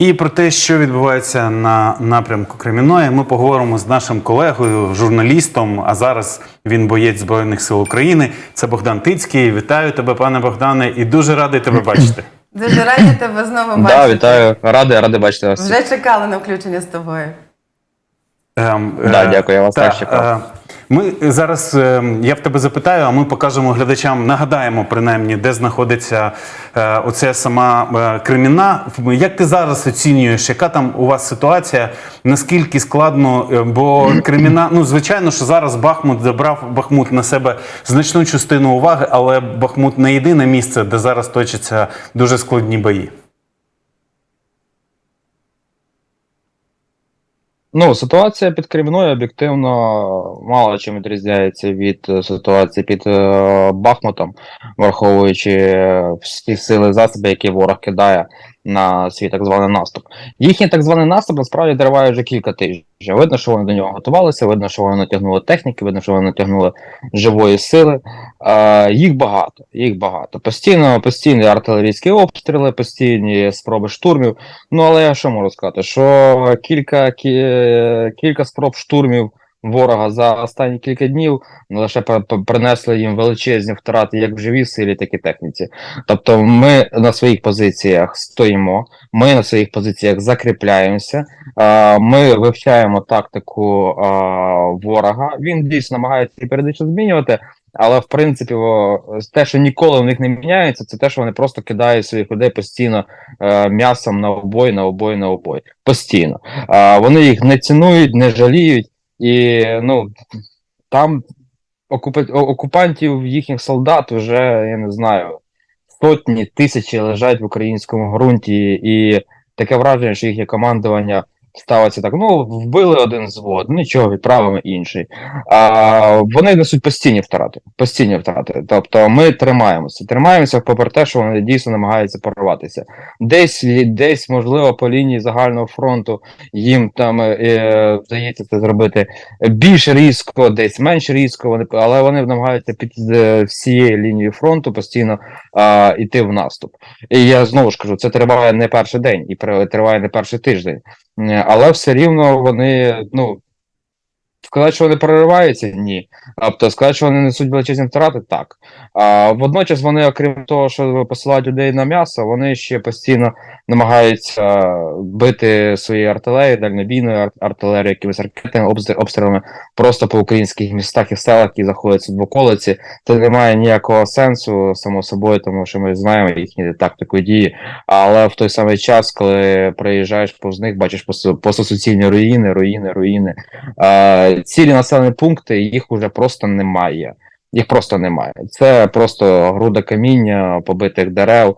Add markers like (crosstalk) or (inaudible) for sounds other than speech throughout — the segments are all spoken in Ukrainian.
І про те, що відбувається на напрямку Кремінної, ми поговоримо з нашим колегою, журналістом. А зараз він боєць Збройних сил України. Це Богдан Тицький. Вітаю тебе, пане Богдане, і дуже радий тебе бачити. (clears throat) Дуже раді тебе знову бачити. Да, вітаю. Радий, радий бачити вас. Вже чекали на включення з тобою. Ем, Да, е, дякую, я вас та, теж чекав. Е, Ми зараз ем, я в тебе запитаю, а ми покажемо глядачам, нагадаємо принаймні, де знаходиться е, оця сама е, Креміна. Як ти зараз оцінюєш, яка там у вас ситуація? Наскільки складно? Е, Бо Креміна, ну звичайно, що зараз Бахмут забрав Бахмут на себе значну частину уваги, але Бахмут не єдине місце, де зараз точаться дуже складні бої. Ну, ситуація під Кремною об'єктивно мало чим відрізняється від е, ситуації під е, Бахмутом, враховуючи е, всі сили засоби, які ворог кидає на свій так званий наступ. Їхній так званий наступ насправді триває вже кілька тижнів. Видно, що вони до нього готувалися, видно, що вони натягнули техніки, видно, що вони натягнули живої сили. Е, їх багато, їх багато. Постійно, постійні артилерійські обстріли, постійні спроби штурмів. Ну, але я що можу сказати, що кілька, кі- кілька спроб штурмів ворога за останні кілька днів лише пр- пр- принесли їм величезні втрати як в живій силі, так і техніці. Тобто ми на своїх позиціях стоїмо, ми на своїх позиціях закріпляємося, ми вивчаємо тактику ворога. Він дійсно намагається періодично змінювати. Але в принципі, те, що ніколи в них не міняється, це те, що вони просто кидають своїх людей постійно е, м'ясом на обой, на обой, на обой. Постійно. А, вони їх не цінують, не жаліють, і ну там окупа... окупантів, їхніх солдат вже, я не знаю, сотні, тисячі лежать в українському ґрунті, і таке враження, що їхнє командування ставиться так: ну, вбили один звод, нічого, відправимо інший. А, вони несуть постійні втрати. Постійні втрати. Тобто ми тримаємося. Тримаємося, попри те, що вони дійсно намагаються порватися. Десь, десь, можливо, по лінії загального фронту їм там е, вдається це зробити більш різко, десь менш різко, вони, але вони намагаються під е, всією лінією фронту постійно е, йти в наступ. І я знову ж кажу, це триває не перший день і триває не перший тиждень. Е, Але все рівно вони, ну. Сказати, що вони прориваються? Ні. Тобто сказати, що вони несуть величезні втрати, так. А водночас вони, окрім того, що посилають людей на м'ясо, вони ще постійно намагаються бити свої артилерії, дальнобійною ар- артилерією, якимись ракетами, обстрілами просто по українських містах і селах, які знаходяться в околиці. Це не має ніякого сенсу, само собою, тому що ми знаємо їхні тактику дії. Але в той самий час, коли приїжджаєш повз них, бачиш просто, руїни, руїни, руїни. Е, цілі населені пункти їх уже просто немає. Їх просто немає. Це просто груда каміння, побитих дерев,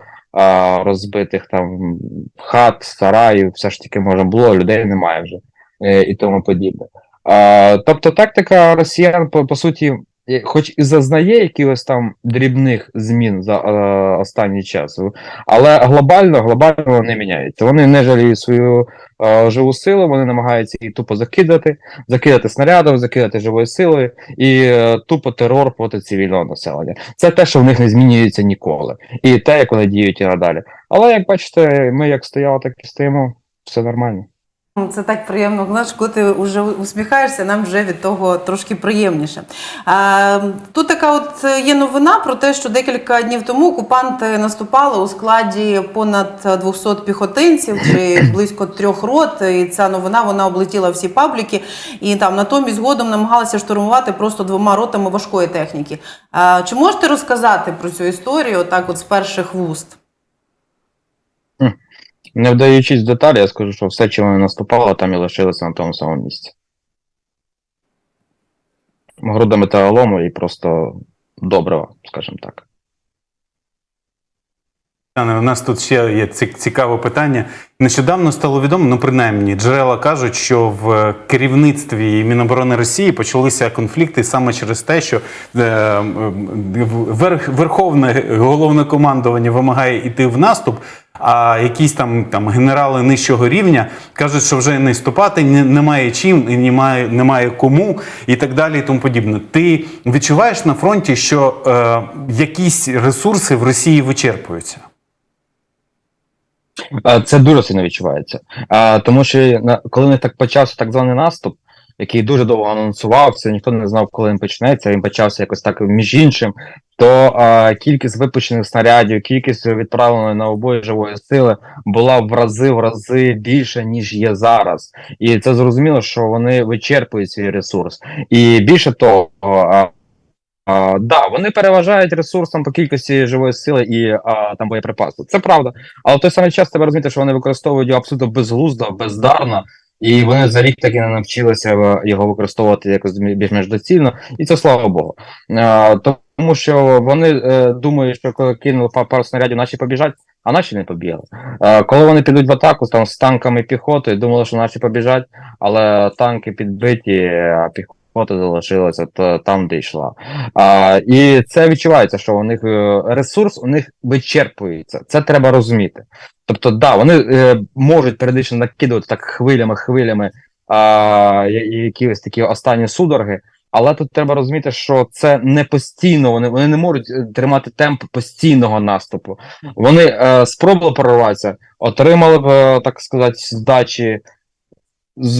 розбитих там хат, сараїв, все ж таки можна було, людей немає вже е, і тому подібне. Тобто тактика росіян, по, по суті, хоч і зазнає якихось там дрібних змін за е, останній час, але глобально, глобально не міняються. Вони не жаліють свою е, живу силу, вони намагаються її тупо закидати, закидати снарядом, закидати живою силою і е, тупо терор проти цивільного населення. Це те, що в них не змінюється ніколи, і те, як вони діють і надалі. Але як бачите, ми як стояли, так і стоїмо, все нормально. Це так приємно. Знаєш, коли ти вже усміхаєшся, нам вже від того трошки приємніше. Тут така от є новина про те, що декілька днів тому окупанти наступали у складі понад 200 піхотинців чи (coughs) близько трьох рот. І ця новина вона облетіла всі пабліки. І там натомість згодом намагалися штурмувати просто двома ротами важкої техніки. Чи можете розказати про цю історію, отак, от з перших вуст? Не вдаючись в деталі, я скажу, що все, чим вони наступали, там і лишилося на тому самому місці. Груда металолому і просто добрива, скажімо так. У нас тут ще є ці- цікаве питання. Нещодавно стало відомо, ну принаймні, джерела кажуть, що в керівництві Міноборони Росії почалися конфлікти саме через те, що е, верх, верховне головне командування вимагає йти в наступ. А якісь там там генерали нижчого рівня кажуть, що вже не ступати не- немає чим, немає, немає кому, і так далі, і тому подібне. Ти відчуваєш на фронті, що е, якісь ресурси в Росії вичерпуються? Це дуже сильно відчувається. Тому що коли них так почався так званий наступ, який дуже довго анонсувався, ніхто не знав, коли він почнеться, він почався якось так між іншим, то кількість випущених снарядів, кількість відправленої на обої живої сили була в рази в рази більше, ніж є зараз. І це зрозуміло, що вони вичерпують свій ресурс. І більше того, а, да, вони переважають ресурсом по кількості живої сили і а, там боєприпасів. Це правда. Але в той самий час треба розуміти, що вони використовують його абсолютно безглуздо, бездарно, і вони за рік так і не навчилися його використовувати якось більш-менш доцільно, і це слава Богу. А, тому що вони е, думають, що коли кинули па- пару снарядів, наші побіжать, а наші не побігли. Е, коли вони підуть в атаку там з танками і піхотою, думали, що наші побіжать, але танки підбиті, а піхота залишилася то там, де йшла. А, і це відчувається, що у них е, ресурс у них вичерпується. Це треба розуміти. Тобто, да, вони е, можуть періодично накидувати так хвилями, хвилями а, якісь такі останні судороги. Але тут треба розуміти, що це не постійно, вони, вони не можуть е, тримати темп постійного наступу. Вони е, спробували прорватися, отримали б, е, так сказати, здачі,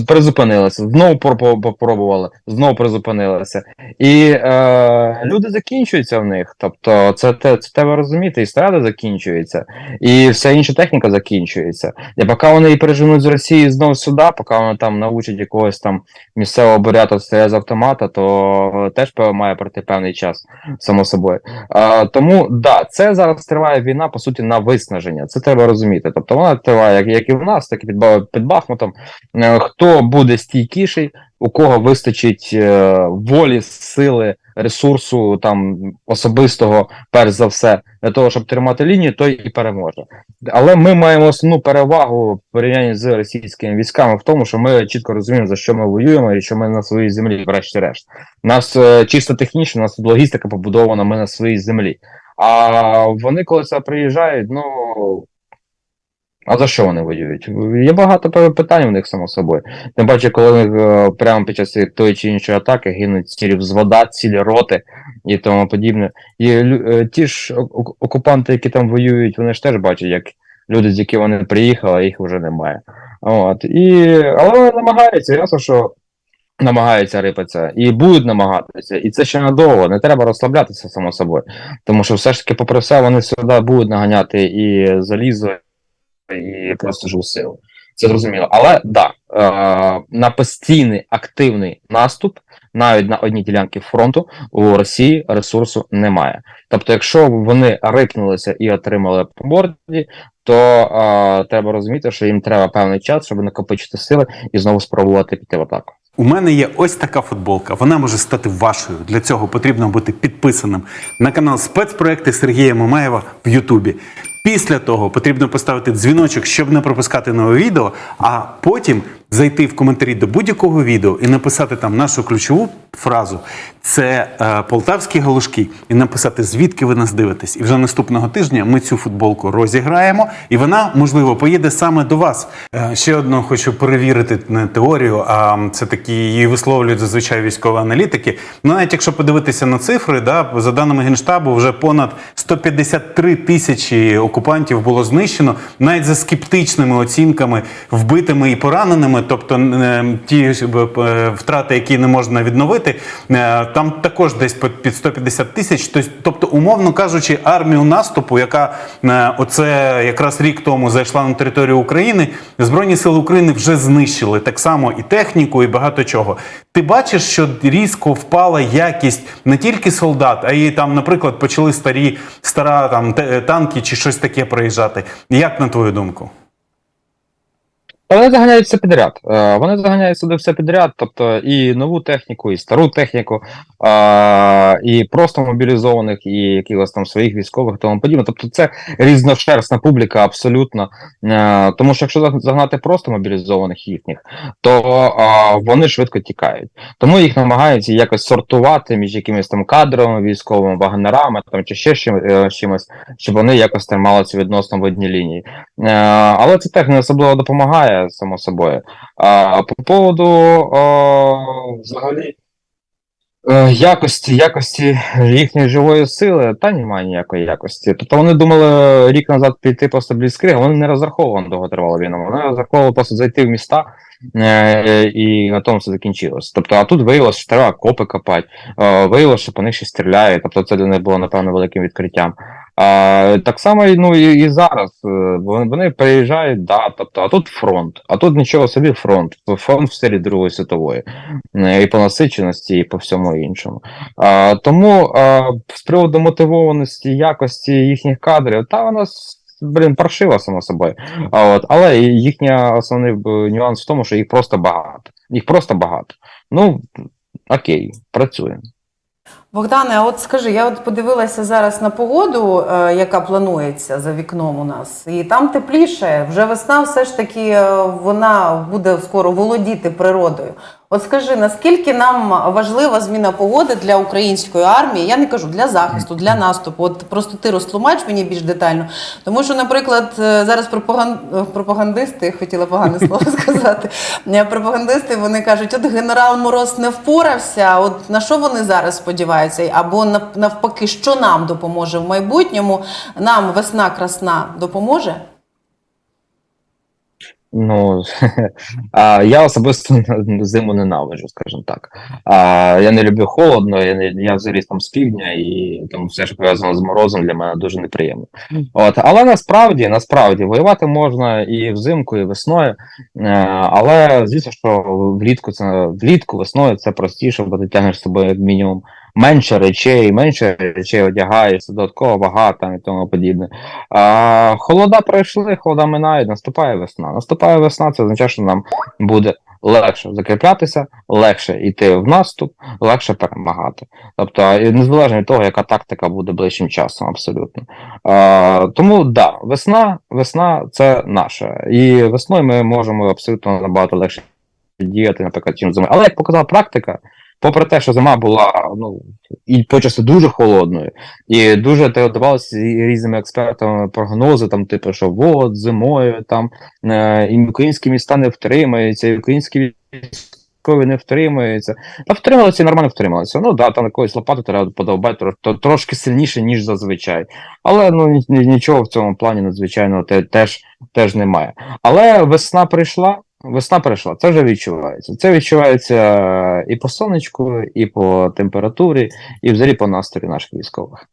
призупинилися, знову попро- попробували, знову призупинилися. І е, люди закінчуються в них. Тобто, це, те- це треба розуміти, і снаряди закінчуються, і вся інша техніка закінчується. І поки вони її переженуть з Росії знову сюди, поки вони там научать якогось там місцевого бурята стріляти з автомата, то теж має пройти певний час, само собою. А, тому да, це зараз триває війна, по суті, на виснаження. Це треба розуміти. Тобто вона триває як, як і в нас, так і під, під Бахмутом. Хто буде стійкіший, у кого вистачить е, волі, сили, ресурсу там особистого, перш за все, для того, щоб тримати лінію, той і переможе. Але ми маємо основну перевагу в порівнянні з російськими військами в тому, що ми чітко розуміємо, за що ми воюємо, і що ми на своїй землі, врешті-решт. Нас е, чисто технічно, у нас логістика побудована, ми на своїй землі. А вони, коли це приїжджають, ну. А за що вони воюють? Є багато питань у них само собою. Тим паче, коли е, прямо під час тої чи іншої атаки гинуть цілі взвода, цілі роти і тому подібне. І е, ті ж окупанти, які там воюють, вони ж теж бачать, як люди, з яких вони приїхали, їх вже немає. От. І... Але намагаються, ясно, що намагаються рипатися і будуть намагатися. І це ще надовго, не треба розслаблятися само собою. Тому що все ж таки, попри все, вони сюди будуть наганяти і залізо, і просто живу силу. Це зрозуміло. Але да, е, на постійний активний наступ, навіть на одній ділянці фронту, у Росії ресурсу немає. Тобто, якщо вони рипнулися і отримали по морді, то е, треба розуміти, що їм треба певний час, щоб накопичити сили і знову спробувати піти в атаку. У мене є ось така футболка. Вона може стати вашою. Для цього потрібно бути підписаним на канал спецпроекти Сергія Мамаєва в Ютубі. Після того потрібно поставити дзвіночок, щоб не пропускати нове відео, а потім зайти в коментарі до будь-якого відео і написати там нашу ключову фразу. Це е, полтавські галушки, і написати, звідки ви нас дивитесь. І вже наступного тижня ми цю футболку розіграємо, і вона, можливо, поїде саме до вас. Е, ще одну хочу перевірити не теорію, а це такі її висловлюють зазвичай військові аналітики. Ну, навіть якщо подивитися на цифри, да, за даними Генштабу, вже понад 153 тисячі окупантів було знищено, навіть за скептичними оцінками, вбитими і пораненими, тобто е, ті е, втрати, які не можна відновити, е, там також десь під 150 тисяч. Тобто, умовно кажучи, армію наступу, яка оце якраз рік тому зайшла на територію України, Збройні сили України вже знищили так само і техніку, і багато чого. Ти бачиш, що різко впала якість не тільки солдат, а й там, наприклад, почали старі стара там танки чи щось таке проїжджати. Як на твою думку? Та Вони заганяють все підряд. Е, Вони заганяють сюди все підряд, тобто і нову техніку, і стару техніку, і просто мобілізованих, і якихось там своїх військових, тому подібне. Тобто це різношерстна публіка абсолютно. Е, Тому що якщо загнати просто мобілізованих їхніх, то вони швидко тікають. Тому їх намагаються якось сортувати між якимись там кадровими військовими вагнерами там чи ще е, чимось, щоб вони якось трималися відносно в одній лінії. Але це теж не особливо допомагає, само собою. А по поводу е, взагалі Е, Якості, якості їхньої живої сили, та немає ніякої якості. Тобто вони думали рік назад піти просто бліцкриг, вони не розраховували на довготривалу війну. Вони розраховували просто зайти в міста е, і на тому все закінчилось. Тобто, а тут виявилося, що треба копи копати, е, виявилося, що по них ще стріляють. Тобто це для них було напевно великим відкриттям. А, так само ну, і, і зараз е, вони, приїжджають, да, тобто, а тут фронт, а тут нічого собі фронт, фронт в стилі Другої світової е, і по насиченості, і по всьому іншому. А, тому а, з приводу мотивованості, якості їхніх кадрів, та вона блін, паршива само собою. А, от, але їхня основний нюанс в тому, що їх просто багато. Їх просто багато. Ну, окей, працюємо. Богдане, а от скажи, я от подивилася зараз на погоду, е, яка планується за вікном у нас, і там тепліше. Вже весна, все ж таки, е, вона буде скоро володіти природою. От скажи, наскільки нам важлива зміна погоди для української армії? Я не кажу для захисту, для наступу. От просто ти розтлумач мені більш детально. Тому що, наприклад, е, зараз пропаган... пропагандисти, хотіла погане (laughs) слово сказати. е, Пропагандисти вони кажуть, от генерал Мороз не впорався. От на що вони зараз сподіваються? Або навпаки, що нам допоможе в майбутньому? Нам весна красна допоможе? Ну, (laughs) а, я особисто (laughs) зиму ненавиджу, скажімо так. А, я не люблю холодно, я, не, я взагалі там з півдня, і там все, що пов'язано з морозом, для мене дуже неприємно. От, але насправді, насправді, воювати можна і взимку, і весною. Е, але звісно, що влітку це влітку, весною це простіше, бо ти тягнеш з собою як мінімум менше речей, менше речей одягаєш, додатково вага там і тому подібне. А, холода пройшли, холода минають, наступає весна. Наступає весна, це означає, що нам буде легше закріплятися, легше йти в наступ, легше перемагати. Тобто, незалежно від того, яка тактика буде ближчим часом, абсолютно. А, тому да, весна, весна це наша. І весною ми можемо абсолютно набагато легше діяти, наприклад, чим зимою. Але як показала практика, попри те, що зима була ну, і почасти дуже холодною, і дуже давалося різними експертами прогнози, там, типу, що от зимою там е, і українські міста не втримаються, і українські військові не втримаються. Та втрималися нормально втрималися. Ну да, там якоїсь лопати треба подовбати трошки сильніше, ніж зазвичай. Але ну ні- ні- нічого в цьому плані надзвичайного те, теж, теж немає. Але весна прийшла. Весна прийшла, це вже відчувається. Це відчувається і по сонечку, і по температурі, і взагалі по настрою наших військових.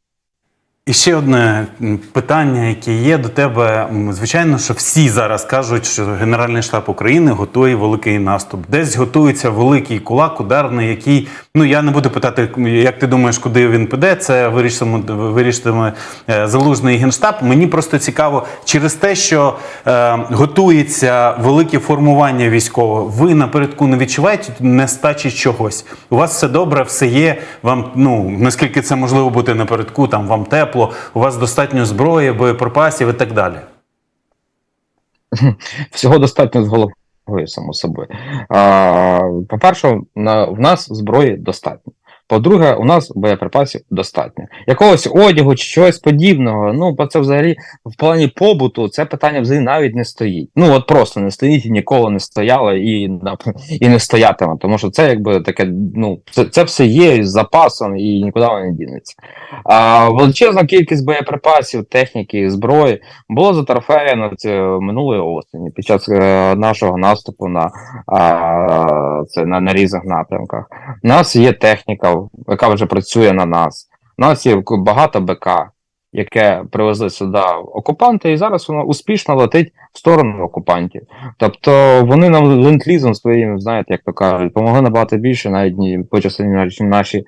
І ще одне питання, яке є до тебе. Звичайно, що всі зараз кажуть, що Генеральний штаб України готує великий наступ. Десь готується великий кулак, ударний, який ну я не буду питати, як ти думаєш, куди він піде. Це вирішитиме, вирішитиме е, залужний генштаб. Мені просто цікаво, через те, що е, готується велике формування військового, ви напередку не відчуваєте нестачі чогось. У вас все добре, все є. Вам ну наскільки це можливо бути напередку, там вам тепло, у вас достатньо зброї, боєприпасів і так далі. (laughs) Всього достатньо з головою, само собою. По-перше, в нас зброї достатньо. По-друге, у нас боєприпасів достатньо. Якогось одягу чи чогось подібного, ну, бо це взагалі в плані побуту це питання взагалі навіть не стоїть. Ну, от просто не стоїть і ніколи не стояло і, і не стоятиме. Тому що це якби таке, ну, це, це все є з запасом і нікуди воно не дінеться. А величезна кількість боєприпасів, техніки, зброї було затрофеєно минулої осені під час е, нашого наступу на, а, це, на, на різних напрямках. У нас є техніка, яка вже працює на нас. У нас є багато БК, яке привезли сюди окупанти, і зараз воно успішно летить в сторону окупантів. Тобто вони нам ленд-лізом своїм, знаєте, як то кажуть, допомогли набагато більше, навіть по частині наші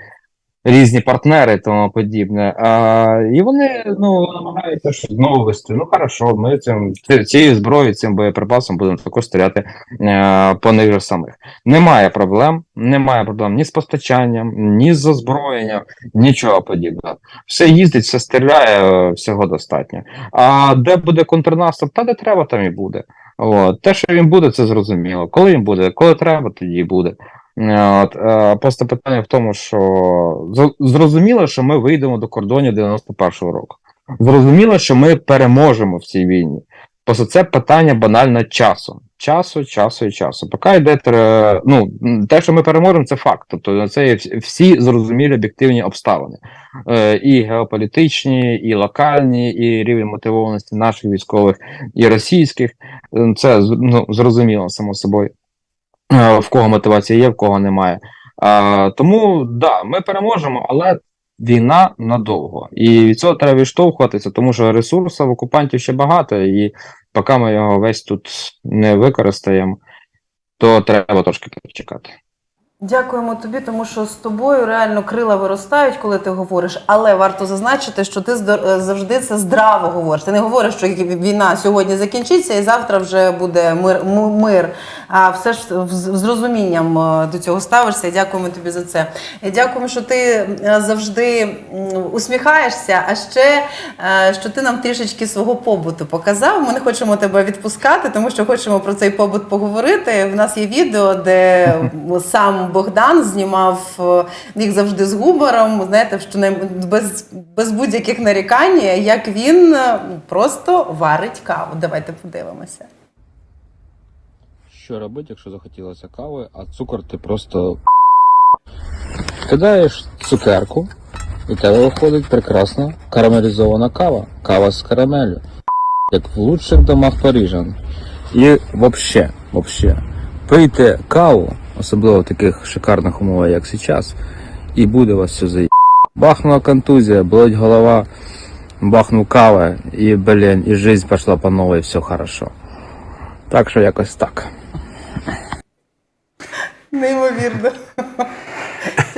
різні партнери і тому подібне. А, і вони ну, намагаються щось знову вести. Ну хорошо, ми цим ці- цією зброєю, цим боєприпасом будемо також стріляти е, по них самих. Немає проблем, немає проблем ні з постачанням, ні з озброєнням, нічого подібного. Все їздить, все стріляє, е, всього достатньо. А де буде контрнаступ, та де треба, там і буде. От. Те, що він буде, це зрозуміло. Коли він буде, коли треба, тоді буде. Е, От, е, просто питання в тому, що зрозуміло, що ми вийдемо до кордонів 91-го року. Зрозуміло, що ми переможемо в цій війні. Просто це питання банально часу. Часу, часу і часу. Поки йде ну, те, що ми переможемо, це факт. Тобто це є всі зрозумілі об'єктивні обставини. Е, і геополітичні, і локальні, і рівень мотивованості наших військових, і російських. Е, Це ну, зрозуміло, само собою. В кого мотивація є, в кого немає. Тому да, ми переможемо, але війна надовго. І від цього треба відштовхуватися, тому що ресурсів окупантів ще багато, і поки ми його весь тут не використаємо, то треба трошки почекати. Дякуємо тобі, тому що з тобою реально крила виростають, коли ти говориш. Але варто зазначити, що ти е, завжди це здраво говориш. Ти не говориш, що війна сьогодні закінчиться і завтра вже буде мир. мир. А все ж з розумінням е, до цього ставишся. Дякуємо тобі за це. І Дякуємо, що ти е, завжди усміхаєшся. А ще що ти нам трішечки свого побуту показав. Ми не хочемо тебе відпускати, тому що хочемо про цей побут поговорити. В нас є відео, де сам Богдан знімав е, їх завжди з гумором. Знаєте, що не без, без будь-яких нарікань, як він е, просто варить каву. Давайте подивимося. Що робити, якщо захотілося кави, а цукор ти просто кидаєш цукерку, і тебе виходить прекрасна карамелізована кава. Кава з карамелю. Як в лучших домах парижан. І вообще, вообще, пийте каву, особливо в таких шикарних умовах, як зараз, і буде вас все заї. Бахнула контузія, болить голова, бахнув кава, і, блін, і жизнь пішла по новій, все хорошо. Так що якось так. Неймовірно.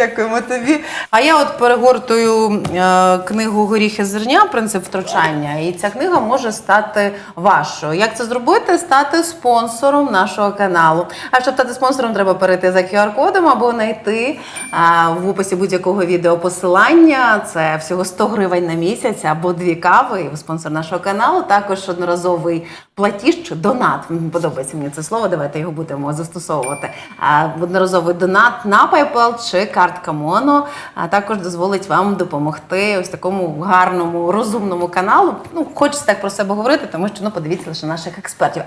Дякуємо тобі. А я от перегортую е, книгу Горіхи зерня Принцип втручання, і ця книга може стати вашою. Як це зробити? Стати спонсором нашого каналу. А щоб стати спонсором, треба перейти за QR-кодом або знайти е, в описі будь-якого відео посилання. Це всього 100 гривень на місяць або дві кави. І ви спонсор нашого каналу. Також одноразовий платіж чи донат. Подобається мені це слово. Давайте його будемо застосовувати. А одноразовий донат на PayPal чи картка Моно, а також дозволить вам допомогти ось такому гарному, розумному каналу. Ну, хочеться так про себе говорити, тому що ну подивіться лише наших експертів.